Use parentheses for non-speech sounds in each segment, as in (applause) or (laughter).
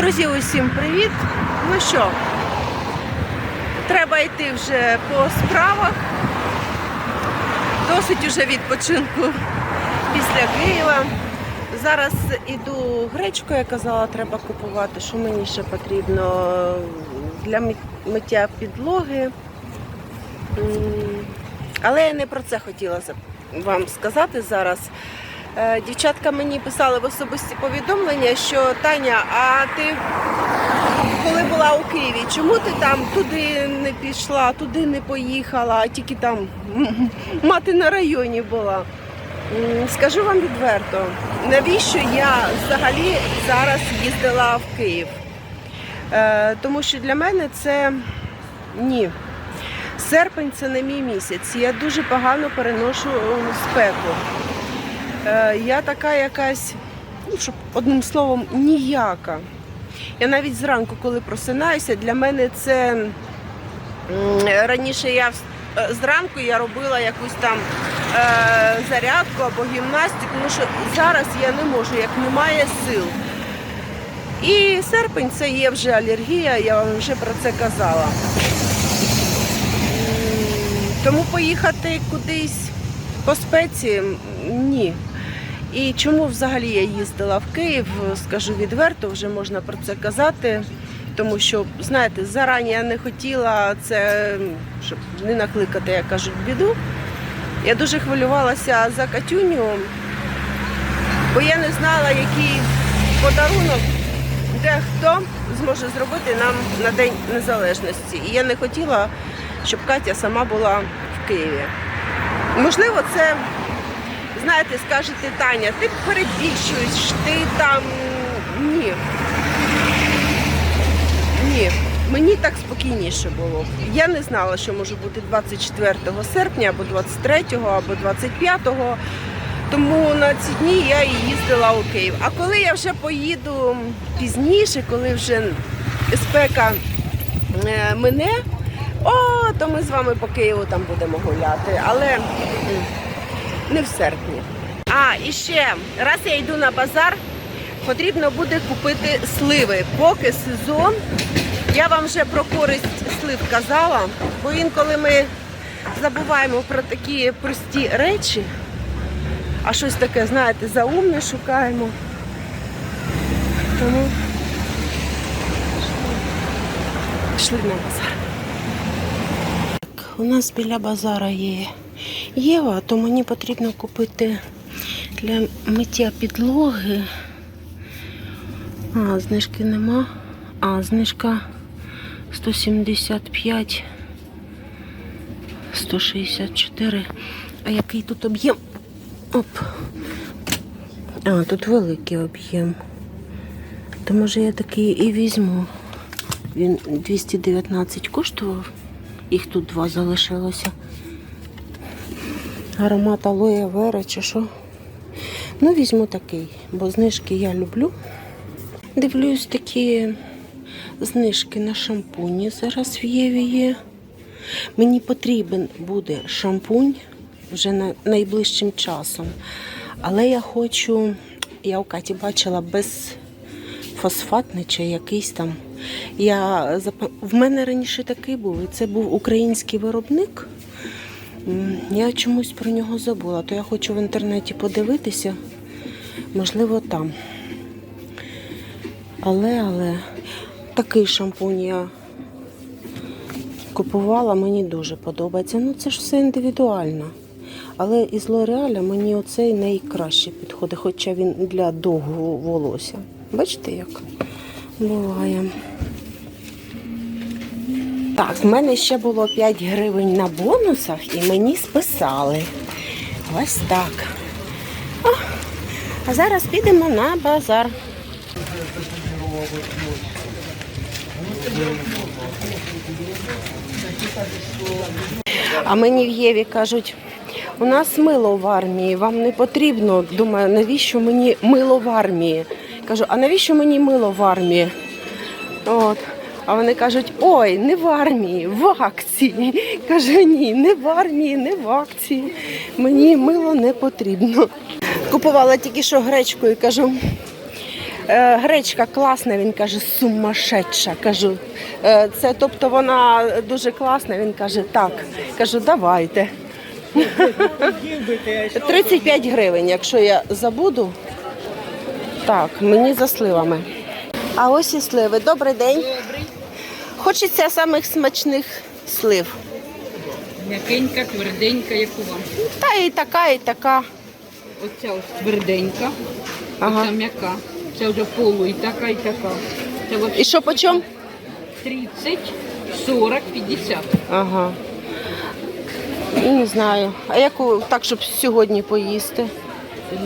Друзі, усім привіт! Ну що, треба йти вже по справах. Досить уже відпочинку після Києва. Зараз іду гречку, я казала, треба купувати. Що мені ще потрібно для миття підлоги. Але я не про це хотіла вам сказати зараз. Е, Дівчатка мені писали в особисті повідомлення, що Таня, а ти коли була у Києві, чому ти там туди не пішла, туди не поїхала, а тільки там (laughs) мати на районі була? Скажу вам відверто, навіщо я взагалі зараз їздила в Київ? Е, Тому що для мене це ні. Серпень це не мій місяць. Я дуже погано переношу е, спеку. Е, Я така якась, ну, щоб одним словом, ніяка. Я навіть зранку, коли просинаюся, для мене це раніше я е, зранку я робила якусь там е, зарядку або гімнастику, тому що зараз я не можу, як немає сил. І серпень це є вже алергія, я вам вже про це казала. Тому поїхати кудись по спеці ні. І чому взагалі я їздила в Київ, скажу відверто, вже можна про це казати. Тому що, знаєте, зарані я не хотіла це, щоб не накликати, як кажуть, біду. Я дуже хвилювалася за Катюню, бо я не знала, який подарунок де хто зможе зробити нам на День Незалежності. І я не хотіла, щоб Катя сама була в Києві. Можливо, це, знаєте, скажете, Таня, ти перебільшуєш, ти там ні. Ні. Мені так спокійніше було. Я не знала, що може бути 24 серпня, або 23, або 25. Тому на ці дні я і їздила у Київ. А коли я вже поїду пізніше, коли вже спека е, мине, о, то ми з вами по Києву там будемо гуляти. Але не в серпні. А, і ще раз я йду на базар, потрібно буде купити сливи. Поки сезон. Я вам вже про користь слив казала, бо інколи ми забуваємо про такі прості речі, а щось таке, знаєте, заумне шукаємо. Тому пішли на базар. Так, у нас біля базара є Єва, то мені потрібно купити для миття підлоги. А, знижки нема. А, знижка 175, 164. А який тут об'єм? Оп. А, тут великий об'єм. То може я такий і візьму. Він 219 коштував. Їх тут два залишилося. Аромат алоє вера чи що. Ну, візьму такий, бо знижки я люблю. Дивлюсь такі знижки на шампуні зараз в Єві є. Мені потрібен буде шампунь вже на найближчим часом. Але я хочу, я у Каті бачила без фосфатний чи якийсь там. Я, в мене раніше такий був, і це був український виробник. Я чомусь про нього забула, то я хочу в інтернеті подивитися, можливо, там. Але, але такий шампунь я купувала, мені дуже подобається. Ну це ж все індивідуально. Але із Лореаля мені оцей найкраще підходить, хоча він для довгого волосся. Бачите, як буває. Так, в мене ще було 5 гривень на бонусах і мені списали. Ось так. О, а зараз підемо на базар. А мені в Єві кажуть, у нас мило в армії, вам не потрібно. Думаю, навіщо мені мило в армії? Кажу, а навіщо мені мило в армії? От. А вони кажуть, ой, не в армії, в акції. Кажу, ні, не в армії, не в акції. Мені мило не потрібно. Купувала тільки що гречку і кажу, Е, Гречка класна, він каже, сумасшедша. Кажу, «Е, це тобто вона дуже класна. Він каже, так. Кажу, давайте. 35 гривень, якщо я забуду. Так, мені за сливами. А ось і сливи. Добрий день. Хочеться самих смачних слив. М'якенька, тверденька, яку вам. Та і така, і така. Оця ось тверденька, Ага. оця м'яка. Це вже полу і така, і така. Це І що по чому? 30, 40, 50. Ага. Не знаю. А яку так, щоб сьогодні поїсти?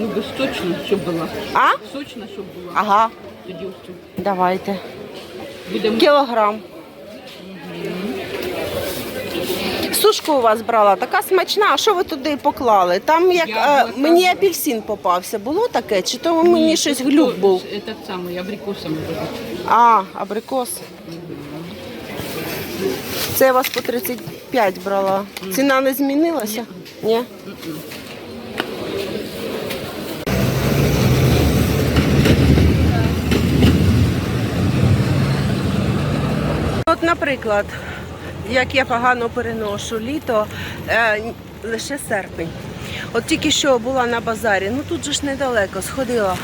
Любиш точно, щоб була. А? Сочна, щоб була. Ага, Тоді ось давайте. Будемо Кілограм. Сушку у вас брала, така смачна. А що ви туди поклали? Там як е, мені апельсин попався. Було таке? Чи то мені щось глюк був? Этот самий, абрикосом. А, абрикос. Це я вас по 35 брала. Ціна не змінилася? Ні. От, наприклад, як я погано переношу літо, е, лише серпень. От тільки що була на базарі, ну тут же ж недалеко сходила.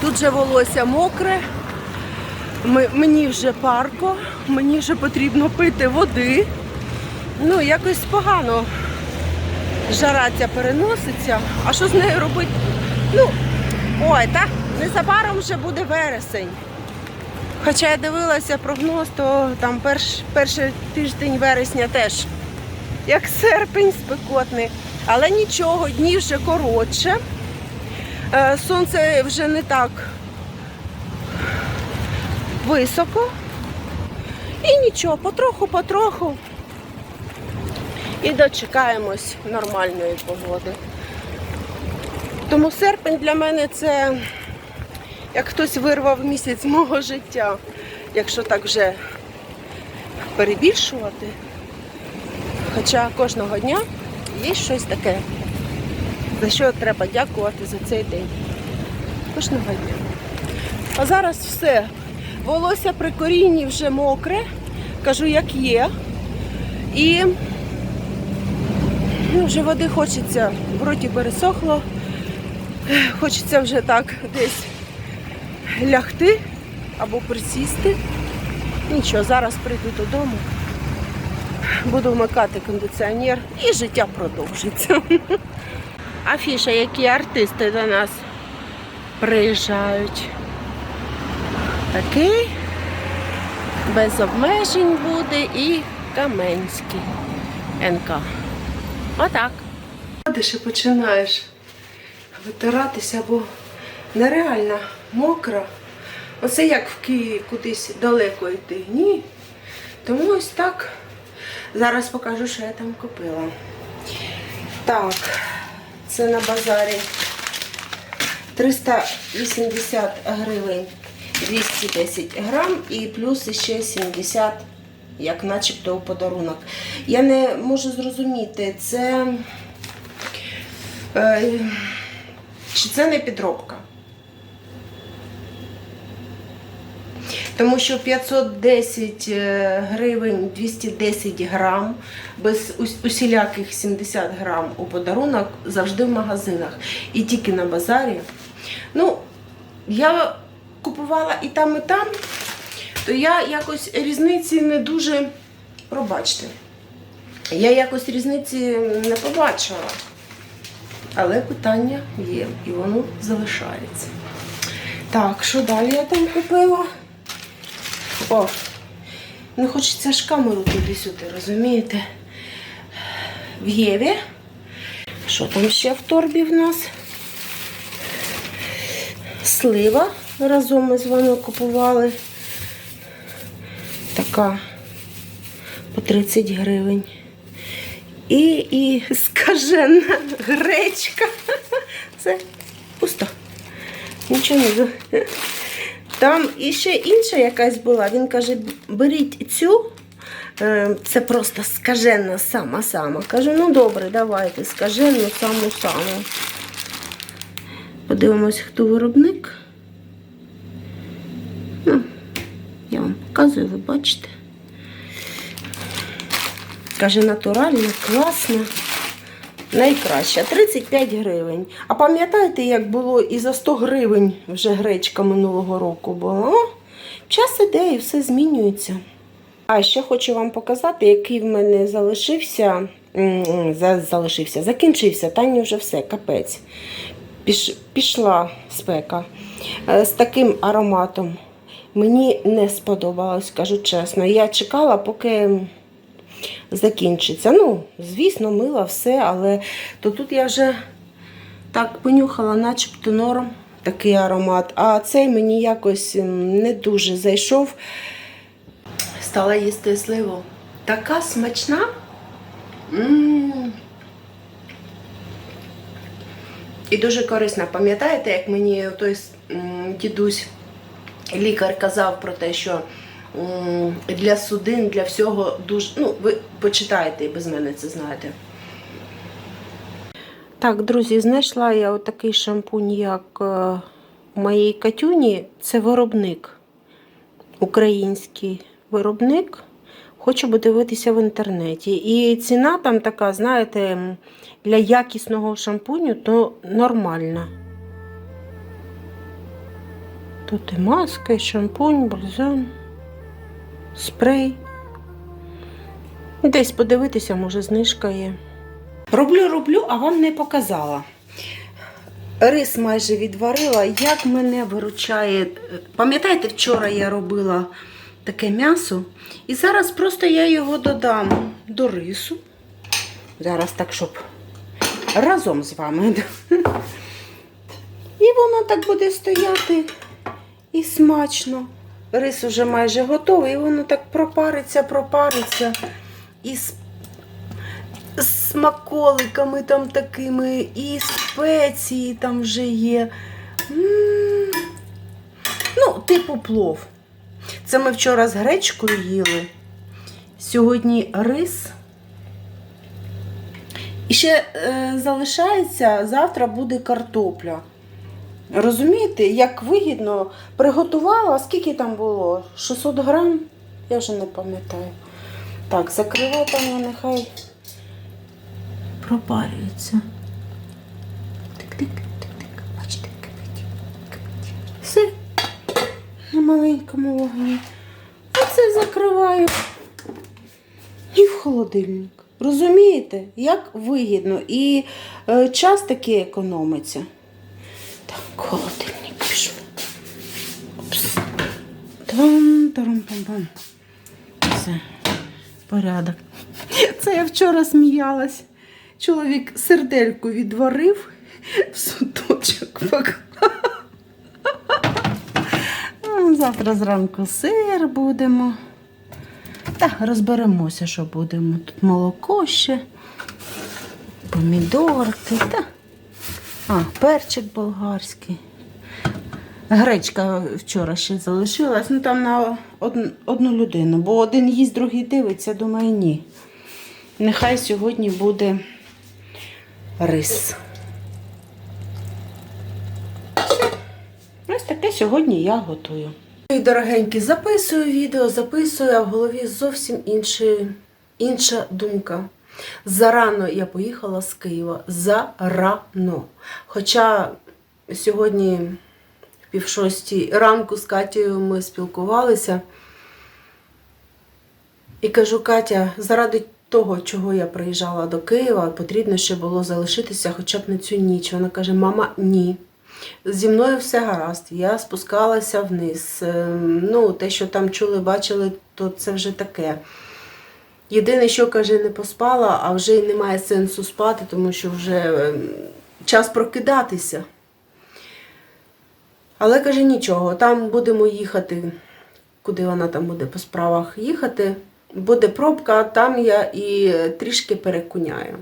Тут же волосся мокре, мені вже парко, мені вже потрібно пити води. Ну, якось погано жара ця переноситься. А що з нею робити? Ну, ой, та незабаром вже буде вересень. Хоча я дивилася прогноз, то там перш, перший тиждень вересня теж як серпень спекотний. Але нічого, дні вже коротше. Е, Сонце вже не так високо. І нічого, потроху-потроху. І дочекаємось нормальної погоди. Тому серпень для мене це як хтось вирвав місяць мого життя, якщо так вже перебільшувати. Хоча кожного дня є щось таке, за що треба дякувати за цей день. Кожного дня. А зараз все. Волосся при корінні вже мокре, кажу, як є. І ну, вже води хочеться, в роті пересохло. Хочеться вже так десь лягти або присісти. Нічого, зараз прийду додому, буду вмикати кондиціонер і життя продовжиться. (laughs) Афіша, які артисти до нас приїжджають. Такий без обмежень буде і Каменський НК. Отак. Ти ще починаєш витиратися, бо нереально мокро. Оце як в Києві кудись далеко йти. Ні. Тому ось так. Зараз покажу, що я там купила. Так, це на базарі 380 гривень 210 грам і плюс ще 70, як начебто у подарунок. Я не можу зрозуміти, це е, чи це не підробка. Тому що 510 е, гривень 210 грам, без усіляких 70 грам у подарунок завжди в магазинах. І тільки на базарі. Ну, я купувала і там, і там, то я якось різниці не дуже, пробачте, я якось різниці не побачила. Але питання є, і воно залишається. Так, що далі я там купила? О, не хочеться ж камеру туди-сюди, розумієте? В Єві. Що там ще в торбі в нас? Слива разом ми з вами купували. Така по 30 гривень. І, і скажена гречка. Це пусто. Нічого не. Там іще інша якась була. Він каже, беріть цю. Е, це просто скажена сама-сама. Кажу, ну добре, давайте скажену саму-саму. Подивимось, хто виробник. Ну, Я вам показую, ви бачите. Каже, натуральна, класна. Найкраща 35 гривень. А пам'ятаєте, як було і за 100 гривень вже гречка минулого року була? Час іде і все змінюється. А ще хочу вам показати, який в мене залишився. залишився, закінчився, Тані вже все, капець. Піш, пішла спека Е, з таким ароматом. Мені не сподобалось, кажу чесно. Я чекала, поки закінчиться. Ну, звісно, мила все, але то тут я вже так понюхала, начебто норм такий аромат. А цей мені якось не дуже зайшов. Стала їсти сливу. Така смачна. м І дуже корисна. Пам'ятаєте, як мені той дідусь, лікар казав про те, що м, для судин, для всього дуже. Ну, ви почитаєте і без мене це знаєте. Так, друзі, знайшла я отакий шампунь, як е, у моїй Катюні. Це виробник. Український виробник. Хочу подивитися в інтернеті. І ціна там така, знаєте, для якісного шампуню то нормальна. Тут і маска, і шампунь, бальзам, спрей. Десь подивитися, може, знижка є. Роблю, роблю, а вам не показала. Рис майже відварила. Як мене виручає. Пам'ятаєте, вчора я робила таке м'ясо. І зараз просто я його додам до рису. Зараз так, щоб разом з вами. І воно так буде стояти і смачно. Рис уже майже готовий, і воно так пропариться, пропариться. І з з смаколиками там такими, і спеції там вже є. Ну, типу плов. Це ми вчора з гречкою їли. Сьогодні рис. І ще е, залишається, завтра буде картопля. Розумієте, як вигідно приготувала, скільки там було? 600 грам? Я вже не пам'ятаю. Так, закривай там, нехай пропарюється. Бачите, кипить. Все на маленькому вогні. А це закриваю і в холодильник. Розумієте, як вигідно. І е, час такий економиться. Так, холодильник пішов. Опс. Там, тарам, пам пам Все, порядок. Це я вчора сміялась. Чоловік сердельку відварив, в судочок. Завтра зранку сир будемо. Та розберемося, що будемо. Тут молоко ще, помідорки, та. А, перчик болгарський. Гречка вчора ще залишилась, ну там на одну, людину, бо один їсть, другий дивиться, думаю, ні. Нехай сьогодні буде рис. Ось таке сьогодні я готую. Мої Дорогенькі, записую відео, записую, а в голові зовсім інші, інша думка. Зарано я поїхала з Києва. Зарано. Хоча сьогодні в пів шостій ранку з Катєю ми спілкувалися. І кажу, Катя, заради того, чого я приїжджала до Києва, потрібно ще було залишитися хоча б на цю ніч. Вона каже: Мама, ні. Зі мною все гаразд. Я спускалася вниз. Ем, Ну, те, що там чули, бачили, то це вже таке. Єдине, що каже, не поспала, а вже й немає сенсу спати, тому що вже ем, час прокидатися. Але каже, нічого, там будемо їхати, куди вона там буде по справах їхати. Буде пробка, там я і трішки перекуняю.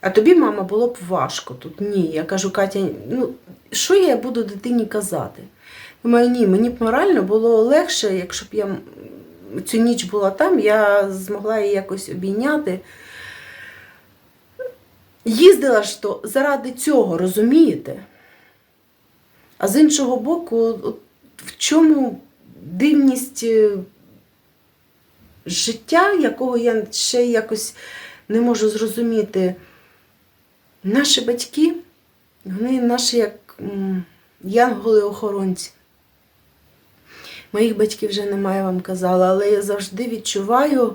А тобі, мама, було б важко тут. Ні. Я кажу, Катя, ну що я буду дитині казати? Думаю, ні, мені б морально було легше, якщо б я цю ніч була там, я змогла її якось обійняти. Їздила ж то заради цього, розумієте? А з іншого боку, в чому дивність е, життя, якого я ще якось не можу зрозуміти. Наші батьки, вони наші як янголи-охоронці. Моїх батьків вже немає, вам казала, але я завжди відчуваю,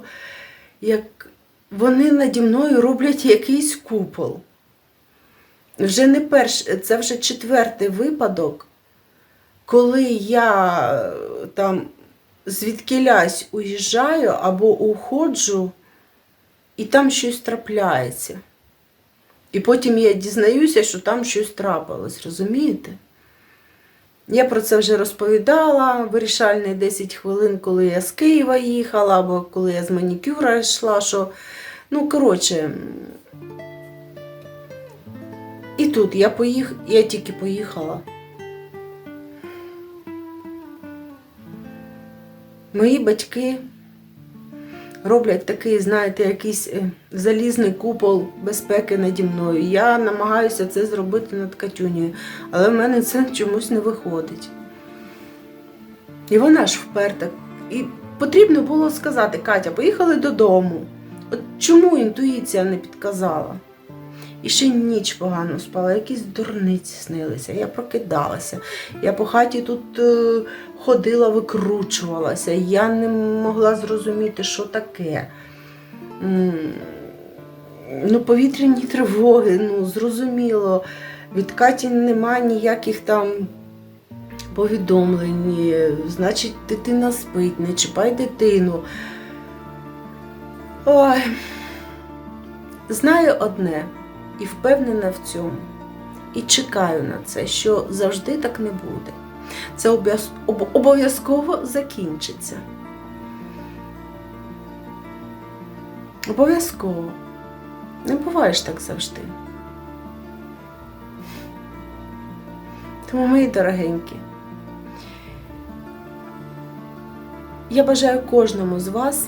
як вони наді мною роблять якийсь купол. Вже не перш, це вже четвертий випадок, коли я там звідкилясь уїжджаю або уходжу, і там щось трапляється. І потім я дізнаюся, що там щось трапилось, розумієте? Я про це вже розповідала. Вирішальні 10 хвилин, коли я з Києва їхала, або коли я з манікюра йшла, що, ну, коротше. І тут я поїх... я тільки поїхала. Мої батьки роблять такий, знаєте, якийсь е, залізний купол безпеки наді мною. Я намагаюся це зробити над Катюнею, але в мене це чомусь не виходить. І вона ж вперта. І потрібно було сказати, Катя, поїхали додому. От чому інтуїція не підказала? І ще ніч погано спала, якісь дурниці снилися. Я прокидалася. Я по хаті тут е, ходила, викручувалася. Я не могла зрозуміти, що таке. М, Ну, повітряні тривоги, ну, зрозуміло. Від Каті нема ніяких там повідомлень. Значить, дитина спить, не чіпай дитину. Ой. Знаю одне і впевнена в цьому. І чекаю на це, що завжди так не буде. Це обов'язково закінчиться. Обов'язково. Не буваєш так завжди. Тому, мої дорогенькі, я бажаю кожному з вас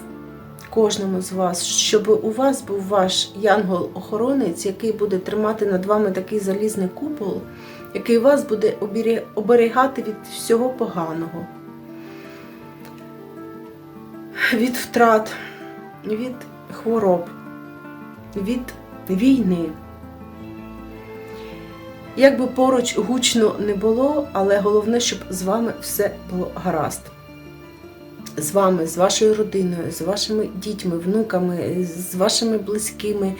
кожному з вас, щоб у вас був ваш янгол-охоронець, який буде тримати над вами такий залізний купол, який вас буде оберігати від всього поганого, від втрат, від хвороб, від війни. Як би поруч гучно не було, але головне, щоб з вами все було гаразд з вами, з вашою родиною, з вашими дітьми, внуками, з вашими близькими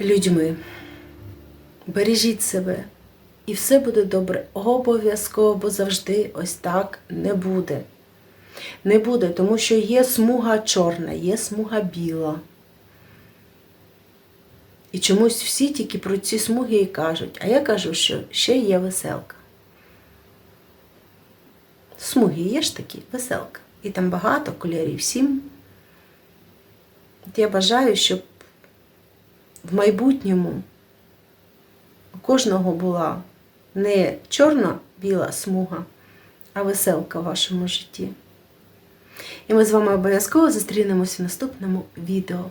людьми. Бережіть себе, і все буде добре. Обов'язково, бо завжди ось так не буде. Не буде, тому що є смуга чорна, є смуга біла. І чомусь всі тільки про ці смуги і кажуть. А я кажу, що ще є веселка. Смуги є ж такі, веселка. І там багато кольорів, сім. От я бажаю, щоб в майбутньому у кожного була не чорно-біла смуга, а веселка в вашому житті. І ми з вами обов'язково зустрінемось в наступному відео.